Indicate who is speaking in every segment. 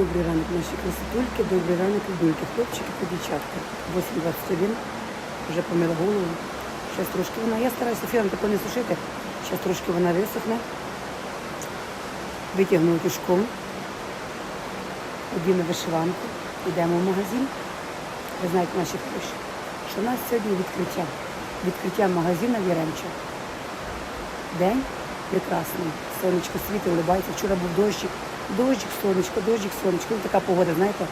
Speaker 1: Добрий ранок, наші красотульки, добрий ранок, любульки, хлопчики та дівчатка. 8.21, вже помила голову. Зараз трошки вона, я стараюся фіном тако не сушити. Зараз трошки вона висохне. Витягну тюшком. Одіну вишиванку. Йдемо в магазин. Ви знаєте, наші хороші, що у нас сьогодні відкриття. Відкриття магазину в Яремча. День прекрасний. Сонечко світить, улибається. Вчора був дощик. Дощик, сонечко, дощик, сонечко. Ну, така погода, знаєте,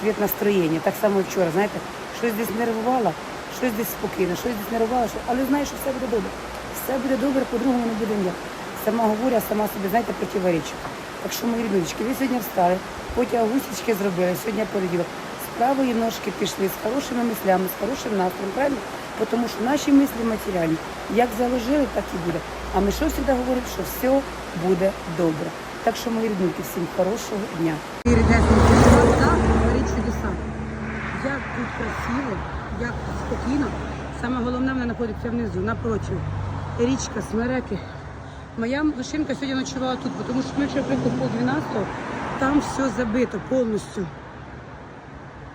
Speaker 1: цвіт настроєння. Так само вчора, знаєте, щось десь нервувала, щось десь спокійно, щось десь нервувала, що... але знаю, що все буде добре. Все буде добре, по-другому не буде ніяк. Сама говорю, а сама собі, знаєте, противоречу. Так що, мої ріднички, ви сьогодні встали, потім гусічки зробили, сьогодні понеділок. З правої ножки пішли, з хорошими мислями, з хорошим настроєм, правильно? Тому що наші мислі матеріальні. Як заложили, так і буде. А ми що завжди говоримо, що все буде добре. Так що, мої рідненькі, всім хорошого дня. вода творить чудеса. Як тут красиво, як спокійно. Саме головне вона знаходиться внизу, напротив. Річка, смереки. Моя машинка сьогодні ночувала тут, тому що ми вже приїхали пол 12, там все забито повністю.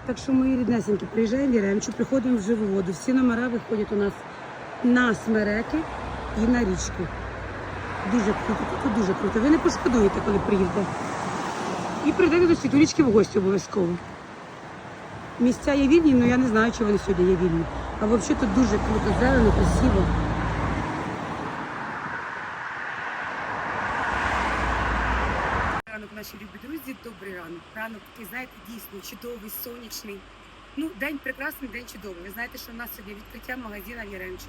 Speaker 1: Так що мої ріднесенькі, приїжджаємо в Яремчу, приходимо в живу воду. Всі номера виходять у нас на смереки і на річку. Дуже круто, тут дуже круто. Ви не пошкодуєте, коли приїдете. І прийдете до світулічки в гості обов'язково. Місця є вільні, але я не знаю, чи вони сьогодні є вільні. А взагалі тут дуже круто, зелено, красиво.
Speaker 2: Ранок, наші любі друзі, добрий ранок. Ранок такий, знаєте, дійсно чудовий, сонячний. Ну, день прекрасний, день чудовий. Ви знаєте, що в нас сьогодні відкриття магазина в Яремчі.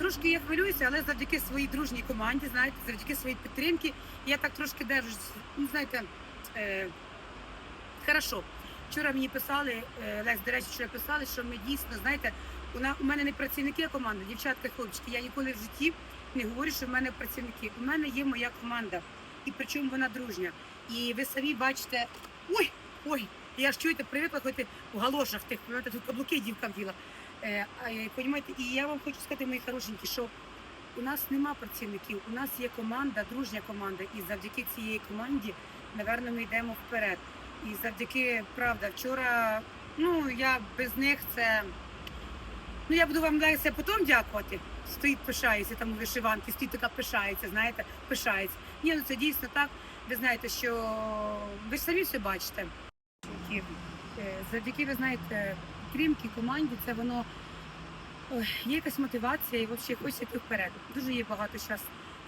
Speaker 2: Трошки я хвилююся, але завдяки своїй дружній команді, знаєте, завдяки своїй підтримки, я так трошки держусь, ну, знаєте, е, хорошо. Вчора мені писали, е, Лесь, до речі, вчора писали, що ми дійсно, знаєте, у, на, у мене не працівники, а команда, дівчатка, хлопчики. Я ніколи в житті не говорю, що в мене працівники. У мене є моя команда, і причому вона дружня. І ви самі бачите, ой, ой, я ж чуєте, привикла ходити в галошах тих, пам'ятаєте, тут каблуки дівкам діла. Е, е, понімаєте, і я вам хочу сказати, мої хорошенькі, що у нас нема працівників, у нас є команда, дружня команда, і завдяки цієї команді, напевно, ми йдемо вперед. І завдяки, правда, вчора, ну я без них це. Ну, я буду вам Леся потім дякувати. Стоїть, пишається там у вишиванки, стоїть така пишається, знаєте, пишається. Ні, ну це дійсно так. Ви знаєте, що ви ж самі все бачите. Е, Завдяки, ви знаєте, підтримки команді, це воно є якась мотивація і взагалі хочеться йти вперед. Дуже є багато зараз.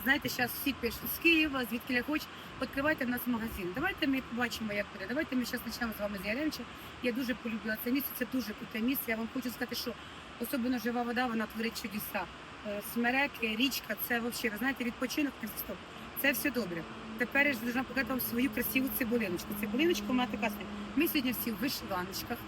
Speaker 2: Знаєте, зараз всі пишуть з Києва, звідки я хоч, відкривайте в нас магазин. Давайте ми побачимо, як буде. Давайте ми зараз почнемо з вами з Яремча. Я дуже полюбила це місце, це дуже круте місце. Я вам хочу сказати, що особливо жива вода, вона творить чудеса. Е, Смереки, річка, це взагалі, ви знаєте, відпочинок стоп. Це все добре. Тепер я ж должна показати вам свою красиву цибулиночку. Цибулиночка вона така. собі. Ми сьогодні всі в вишиваночках.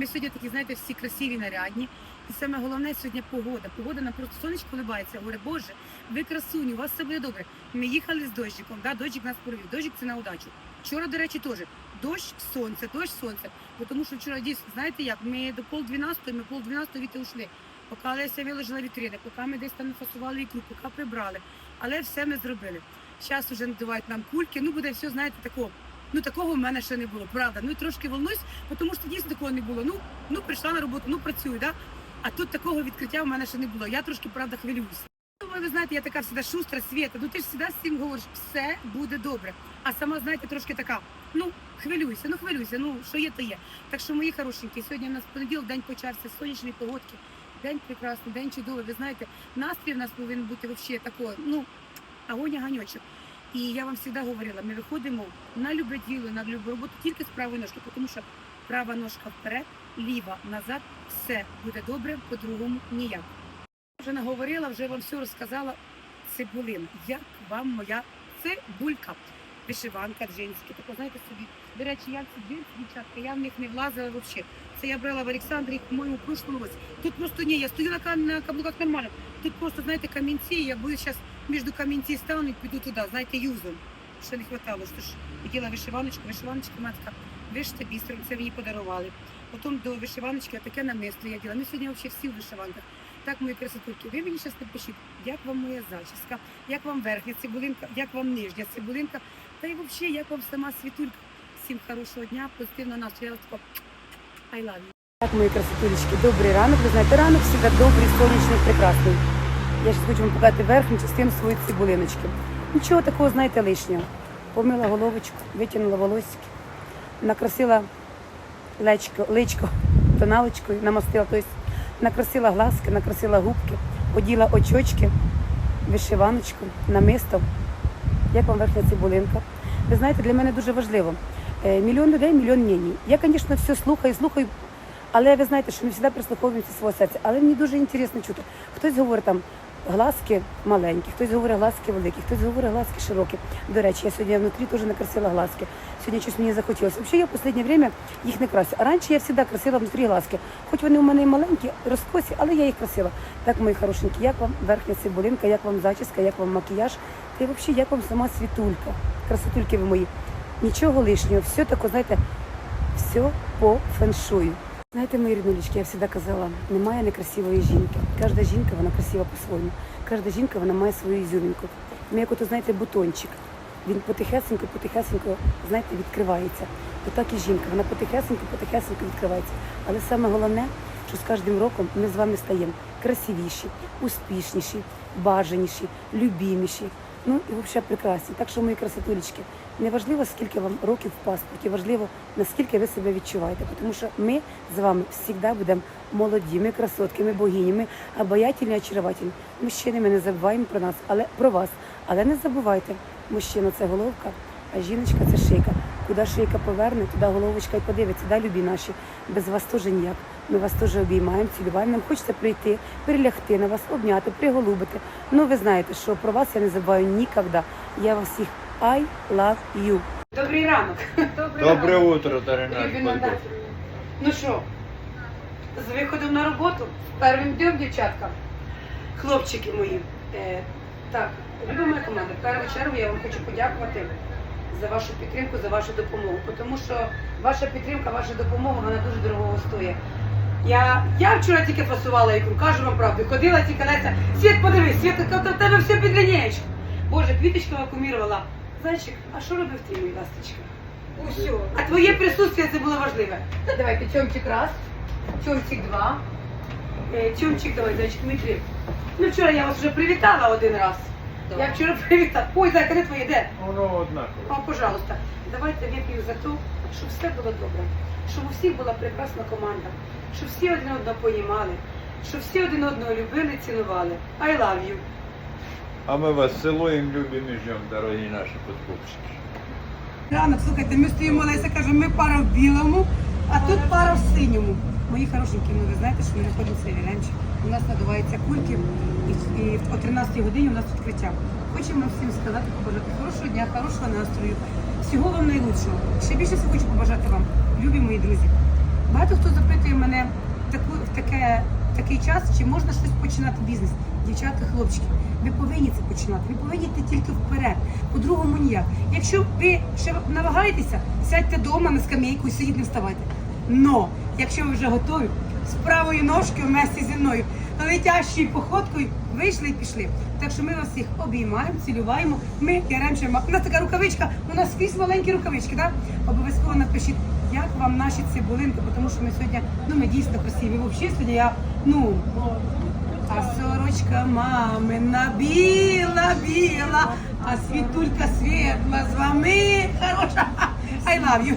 Speaker 2: Ми сьогодні такі, знаєте, всі красиві, нарядні. І саме головне сьогодні погода. Погода нам просто сонечко улибається. Говорю, Боже, ви красуні, у вас все буде добре. Ми їхали з дощиком, да, дощик нас провів. Дощик це на удачу. Вчора, до речі, теж дощ, сонце, дощ, сонце. Бо тому що вчора дійсно, знаєте як, ми до пол дванадцятої, ми пол дванадцятої віти ушли. Поки Леся виложила вітрини, поки ми десь там нафасували ікру, поки прибрали. Але все ми зробили. Зараз вже надувають нам кульки, ну буде все, знаєте, такого. Ну такого в мене ще не було, правда. Ну трошки волнуюсь, тому що дійсно такого не було. Ну, ну прийшла на роботу, ну працюю, да? А тут такого відкриття в мене ще не було. Я трошки, правда, хвилююся. Ну, ви знаєте, я така всегда шустра, світа. Ну ти ж завжди всім говориш, все буде добре. А сама, знаєте, трошки така, ну, хвилюйся, ну хвилюйся, ну що є, то є. Так що, мої хорошенькі, сьогодні у нас понеділок, день почався з сонячної погодки. День прекрасний, день чудовий. Ви знаєте, настрій в нас повинен бути взагалі такий, ну, агоня І я вам завжди говорила, ми виходимо на любе діло, на любу роботу тільки з правої ножки, тому що права ножка вперед, ліва назад, все буде добре, по-другому ніяк. Вже наговорила, вже вам все розказала. Цибулин. Як вам моя цибулька? Вишиванка джинська. Тако, знаєте собі. До речі, я ці джинси, дівчатка, я в них не влазила взагалі. Це я брала в Олександрі, по-моєму, прошлому році. Тут просто ні, я стою на, на каблуках нормально. Тут просто, знаєте, камінці, я буду зараз між камінці стану і піду туди, знаєте, юзом. Ще не хватало, що ж хотіла вишиваночку, вишиваночка матка, вишите бісером, це мені подарували. Потім до вишиваночки таке намисто я діла. Ми сьогодні взагалі всі в вишиванках. Так, мої красотульки, ви мені зараз напишіть, як вам моя зачіска, як вам верхня цибулинка, як вам нижня цибулинка, та й взагалі, як вам сама світулька.
Speaker 3: всім хорошого дня, позитивного настрою. I love you.
Speaker 2: Так, мої красотулечки, добрий ранок. Ви знаєте, ранок завжди добрий, сонячний, прекрасний. Я зараз хочу вам показати верхню частину своєї цибулиночки. Нічого такого, знаєте, лишнього. Помила головочку, витягнула волосики, накрасила лечко, личко тоналочкою, намастила, тобто накрасила глазки, накрасила губки, оділа очочки, вишиваночку, намисто. Як вам верхня цибулинка? Ви знаєте, для мене дуже важливо. Е, Мільйон людей, мільйон мнень. Я, звісно, все слухаю, слухаю, але ви знаєте, що не завжди прислуховуємося свого серця. Але мені дуже інтересно чути. Хтось говорить там глазки маленькі, хтось говорить глазки великі, хтось говорить глазки широкі. До речі, я сьогодні внутрі теж накрасила глазки. Сьогодні щось мені захотілося. Взагалі, я в останнє время їх не красю. А раніше я завжди красила внутрі глазки. Хоч вони у мене і маленькі, розкосі, але я їх красила. Так, мої хорошенькі, як вам верхня цибулинка, як вам зачіска, як вам макіяж, та й взагалі, як вам сама світулька. Красотульки ви мої. Нічого лишнього, все таке, знаєте, все по феншую. Знаєте, мої ріднулечки, я завжди казала, немає некрасивої жінки. Кожна жінка, вона красива по-своєму. Кожна жінка, вона має свою ізюмінку. Ми як ото, знаєте, бутончик. Він потихесенько, потихесенько, знаєте, відкривається. То так і жінка, вона потихесенько, потихесенько відкривається. Але саме головне, що з кожним роком ми з вами стаємо красивіші, успішніші, бажаніші, любіміші. Ну і взагалі прекрасні. Так що, мої красотулечки, не важливо, скільки вам років в паспорті, важливо, наскільки ви себе відчуваєте. Тому що ми з вами завжди будемо молоді, ми красотки, ми богині, ми обаятельні, очаровательні. Мужчини, ми не забуваємо про нас, але про вас. Але не забувайте, мужчина це головка, а жіночка це шийка. Куди шийка поверне, туди головочка і подивиться, да, любі наші. Без вас теж ніяк. Ми вас теж обіймаємо, цілюваємо. Нам хочеться прийти, перелягти на вас, обняти, приголубити. Ну, ви знаєте, що про вас я не забуваю ніколи. Я вас всіх I love you. Добрий ранок.
Speaker 4: Доброе утро, Дарина.
Speaker 2: Ну що, з виходом на роботу, першим днем, дівчатка, хлопчики мої. Е, так, люба моя команда, в першу чергу я вам хочу подякувати за вашу підтримку, за вашу допомогу. Тому що ваша підтримка, ваша допомога, вона дуже дорого стоїть. Я, я вчора тільки фасувала ікру, кажу вам правду. Ходила тільки Леся, Світ, подивись, Світ, в тебе все під лінієчку. Боже, квіточка вакуумірувала. Зайчик, а що робив ти, мій ласточка? Усьо. А твоє присутствие це було важливе. Та давайте тьомчик раз, тьомчик два. Е, Тьомчик, давай, зайчик, ми три. Ну вчора я вас вже привітала один раз. Я вчора привітала. Ой, зайка, де твоє, де?
Speaker 4: Воно однаково.
Speaker 2: О, пожалуйста, давайте вип'ю за те, щоб все було добре, щоб у всіх була прекрасна команда, щоб всі один одного понімали, щоб всі один одного любили, цінували. I love you.
Speaker 4: А ми вас цілуємо, любимо і ждемо, дорогі наші подкупщики.
Speaker 2: Ранок, слухайте, ми стоїмо, Леся каже, ми пара в білому, а тут пара в синьому. Мої хорошенькі, ну ви знаєте, що ми знаходимо в селі. У нас надуваються кульки, і, і о 13 годині у нас відкриття. Хочемо всім сказати, побажати хорошого дня, хорошого настрою, всього вам найлучшого. Ще більше всього хочу побажати вам, любі мої друзі. Багато хто запитує мене в, таку, в, таке, такий час, чи можна щось починати бізнес. Дівчатка, хлопчики, ви повинні це починати. Ви повинні йти тільки вперед. По-другому ніяк. Якщо ви ще намагаєтеся, сядьте вдома на скамейку і сидіть не вставайте. Но, якщо ви вже готові, з правої ножки вместе зі мною, летящою походкою вийшли і пішли. Так що ми вас всіх обіймаємо, цілюваємо. Ми яремчемо. У нас така рукавичка, у нас скрізь маленькі рукавички, так? Обов'язково напишіть, як вам наші цибулинки, тому що ми сьогодні, ну ми дійсно красиві. Взагалі сьогодні я, ну, а сорочка мамина біла, біла, а світулька світла з вами хороша. I love you.